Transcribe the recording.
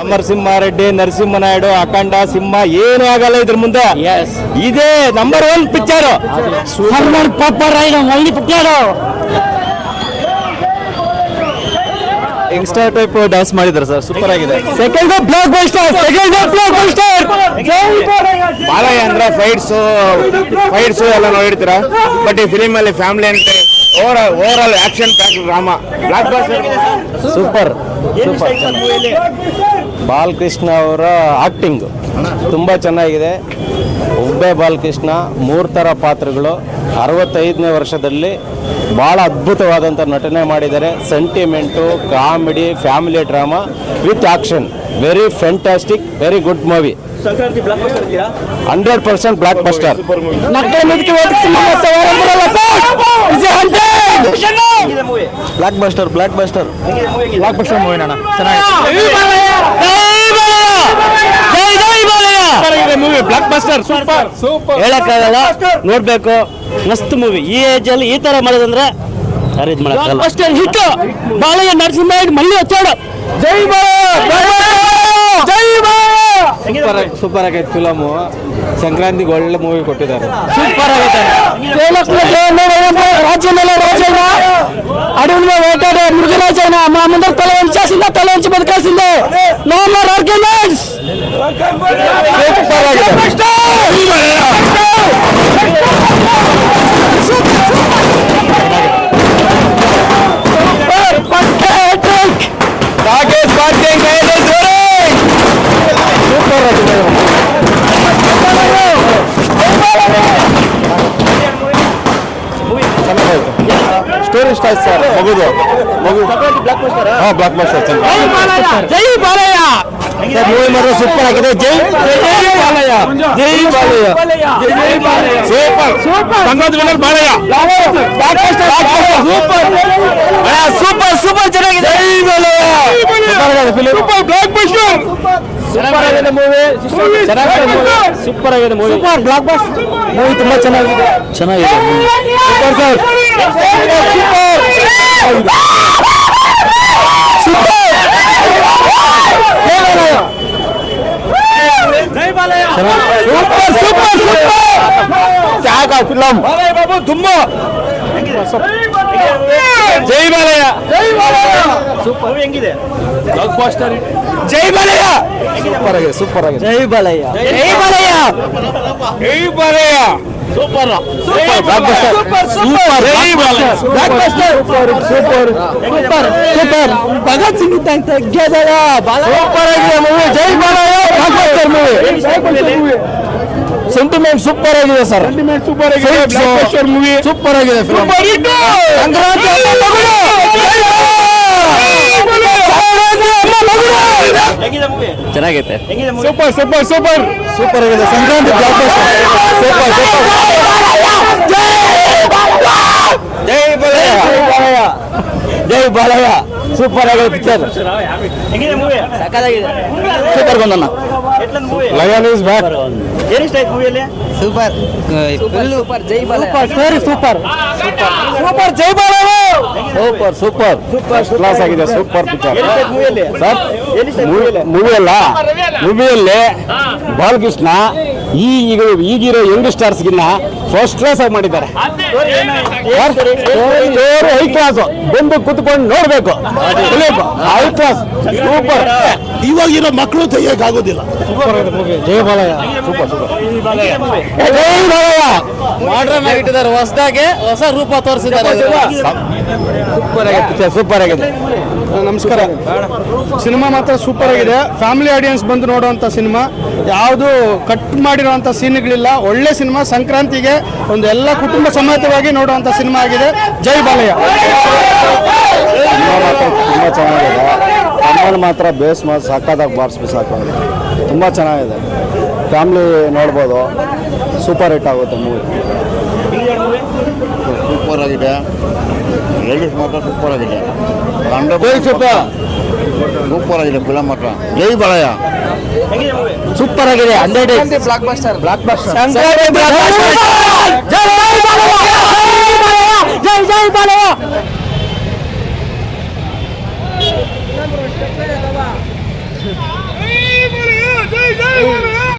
ಅಮರಸಿಂಹಾರೆಡ್ಡಿ ನರಸಿಂಹನಾಯ್ಡು ಅಖಂಡ ಸಿಂಹ ಏನು ಆಗಲ್ಲ ಇದ್ರ ಮುಂದೆ. ಇದೇ ನಂಬರ್ ಒನ್ ಪಿಕ್ಚರ್ ಸಲ್ಮಾನ್ ಪಾಪರಾಯಣ ಮಲ್ಲಿ ಪುಟ್ಟಾಡು ಯಂಗ್ಸ್ಟರ್ ಟೈಪ್ ಡ್ಯಾನ್ಸ್ ಮಾಡಿದ್ರು ಸರ್ ಸೂಪರ್ ಆಗಿದೆ. Second blockbuster second blockbuster Balayya ಅಂದ್ರೆ ಫೈಟ್ಸ್ ಫೈಟ್ಸ್ ಎಲ್ಲ ನೋಡಿರ್ತೀರಾ? ಬಟ್ ಈ ಫಿಲಿಮ್ ಅಲ್ಲಿ ಫ್ಯಾಮಿಲಿ ಅಂತ over over all action pack drama block super Balakrishna ಅವರ ಆಕ್ಟಿಂಗ್ ತುಂಬ ಚೆನ್ನಾಗಿದೆ. ಉಬ್ಬೆ ಬಾಲಕೃಷ್ಣ ಮೂರು ಥರ ಪಾತ್ರಗಳು. ಅರವತ್ತೈದನೇ ವರ್ಷದಲ್ಲಿ ಭಾಳ ಅದ್ಭುತವಾದಂಥ ನಟನೆ ಮಾಡಿದ್ದಾರೆ. Sentiment comedy family drama with action very fantastic very good movie hundred percent blockbuster blockbuster blockbuster blockbuster movie ಅಣ್ಣ movie blockbuster super super ಹೇಳಕ್ಕಾಗಲ್ಲ. ನೋಡ್ಬೇಕು. ಮಸ್ತ್ ಮೂವಿ ಈ ಏಜ್ ಅಲ್ಲಿ ಈ ತರ ಮಾಡೋದಂದ್ರೆ ಖರೀದ್ ಮಾಡಕ್ಕಾಗಲ್ಲ. ಅಷ್ಟೇ ಹಿಟ್ ಬಾಳಯ್ಯ ನರಸಿಂಹ ಮಲ್ಲಿ ಹಚ್ಚಾಡು. ಜೈ ಜೈ ಸೂಪರ್ ಸೂಪರ್ ಆಗೈತೆ ಫಿಲಮು ಸಂಕ್ರಾಂತಿಗೆ ಒಳ್ಳೆ ಮೂವಿ ಕೊಟ್ಟಿದ್ದಾರೆ ಸೂಪರ್ ಆಗೈತೆ ರಾಜ್ಯನೆಲ್ಲ ರಾಜಣ್ಣ ಅಡವಿನ వేటాడే మృగరాజైన మా ముందర తల వంచేసిందా తల వంచి బతకాల్సిందే no more arguments Rakesh story ಇಷ್ಟ ಆಯ್ತು ಸರ್ ಮಗುದು ಮಗು ಹಾ ಬ್ಲಾಕ್ ಮಾಸ್ಟರ್ ಚೆನ್ನಾಗಿ ಜೈ ಬಾಲಯ್ಯ ಸರ್ ಮೂವಿ ಮಾತ್ರ ಸೂಪರ್ ಆಗಿದೆ ಜೈ ಜೈ ಬಾಲಯ್ಯ ಜೈ ಬಾಲಯ್ಯ ಜೈ Balayya super super ಸಂಗದ winner Balayya block master super super super ಚೆನ್ನಾಗಿದೆ ಜೈ ಬಾಲಯ್ಯ ಸೂಪರ್ ಆಗಿದೆ ಮೂವಿ. ಚೆನ್ನಾಗಿದೆ ಸೂಪರ್ ಆಗಿದೆ movie. Super blockbuster movie ತುಂಬಾ ಚೆನ್ನಾಗಿದೆ. ಚೆನ್ನಾಗಿದೆ super sir. Super super. Super ತ್ಯಾಗ ಫಿಲಂ ಬಾಬು ತುಂಬಾ. ಜೈ ಬಾಲಯ್ಯ. ಜೈ ಬಾಲಯ್ಯ ಸೂಪರ್ ಹೆಂಗಿದೆ? ಜೈ ಬಾಲಯ್ಯ! ಸೂಪರ್ ಆಗಿದೆ ಸೂಪರ್ ಆಗಿದೆ. ಜೈ ಜೈ ಜೈ ಸೂಪರ್ ಸೂಪರ್ ಆಗಿದೆ ಮೂವಿ ಸೆಂಟಿಮೆಂಟ್ ಸೂಪರ್ ಆಗಿದೆ ಸೂಪರ್ ಆಗಿದೆ ಸೂಪರ್ ಆಗಿದೆ ಚೆನ್ನಾಗೈತೆ. Super super super. ಸೂಪರ್ ಆಗಿದೆ. Sankranti super super. ಜೈ ಬಾಲಯ್ಯ. ಜೈ ಬಾಲಯ್ಯ. ಸೂಪರ್ ಆಗಿದೆ picture super ಬಂದಣ್ಣ. Lion is back super super Jai Balayya. Super super ಜೈ ಬಾಲಯ್ಯ. ಸೂಪರ್ ಸೂಪರ್ ಕ್ಲಾಸ್ ಆಗಿದೆ ಸೂಪರ್ ಪಿಕ್ಚರ್ ಸರ್ ಮೂವಿ ಅಲ್ಲ. ಮೂವಿಯಲ್ಲಿ ಬಾಲಕೃಷ್ಣ ಈ ಈಗ ಈಗಿರೋ ಯಂಗ್ ಸ್ಟಾರ್ಸ್ಗಿನ್ನ ಫಸ್ಟ್ ಕ್ಲಾಸ್ ಆಗಿ ಮಾಡಿದ್ದಾರೆ. ಹೈ ಕ್ಲಾಸ್ ಬಂದು ಕುತ್ಕೊಂಡು ನೋಡ್ಬೇಕು. ಹೈ ಕ್ಲಾಸ್ ಸೂಪರ್ ಇವಾಗಿರೋ ಮಕ್ಕಳು ತೆಗಿಯಕ್ಕಾಗೋದಿಲ್ಲ ಜೈ ಬಾಲಯ್ಯ. ಸೂಪರ್ ಸೂಪರ್ ಜೈ ಬಾಲಯ್ಯ. ಮಾಡ್ರನ್ ಆಗಿಟ್ಟಿದ್ದಾರೆ ಹೊಸದಾಗೆ ಹೊಸ ರೂಪ ತೋರಿಸಿದ್ದಾರೆ. ಸೂಪರ್ ಆಗಿದೆ. ಸೂಪರ್ ಆಗಿದೆ. ನಮಸ್ಕಾರ. ಸಿನಿಮಾ ಮಾತ್ರ ಸೂಪರ್ ಆಗಿದೆ. ಫ್ಯಾಮಿಲಿ ಆಡಿಯನ್ಸ್ ಬಂದು ನೋಡುವಂಥ ಸಿನಿಮಾ. ಯಾವುದು ಕಟ್ ಮಾಡಿರುವಂಥ ಸೀನ್ಗಳಿಲ್ಲ. ಒಳ್ಳೆ ಸಿನಿಮಾ. ಸಂಕ್ರಾಂತಿಗೆ ಒಂದು ಎಲ್ಲ ಕುಟುಂಬ ಸಮೇತವಾಗಿ ನೋಡುವಂಥ ಸಿನಿಮಾ ಆಗಿದೆ. ಜೈ ಬಾಲಯ್ಯ. ಮಾತ್ರ ತುಂಬ ಚೆನ್ನಾಗಿದೆ. ಅಮ್ಮನ ಮಾತ್ರ ಬೇಸ್ ಮಾಡಿ ಸಕ್ಕತ್ತಾಗಿ ಬಾರಿಸ್ಬೇಕು ಸಾಕಾಗಿದೆ. ತುಂಬ ಚೆನ್ನಾಗಿದೆ. ಫ್ಯಾಮ್ಲಿ ನೋಡ್ಬೋದು. ಸೂಪರ್ ಹಿಟ್ ಆಗುತ್ತೆ ಮೂವಿ ಸೂಪರ್ ಆಗಿದೆ ಲೇಡೀಸ್ ಮಾತ್ರ ಸೂಪರ್ ಆಗಿದೆ ಸೂಪರ್. ಸೂಪರ್. ಆಗಿದೆ ಫಿಲಮ್ ಮಾತ್ರ. ಜೈ ಬಾಳಯ್ಯ ಸೂಪರ್ ಆಗಿದೆ hundred blockbuster block buster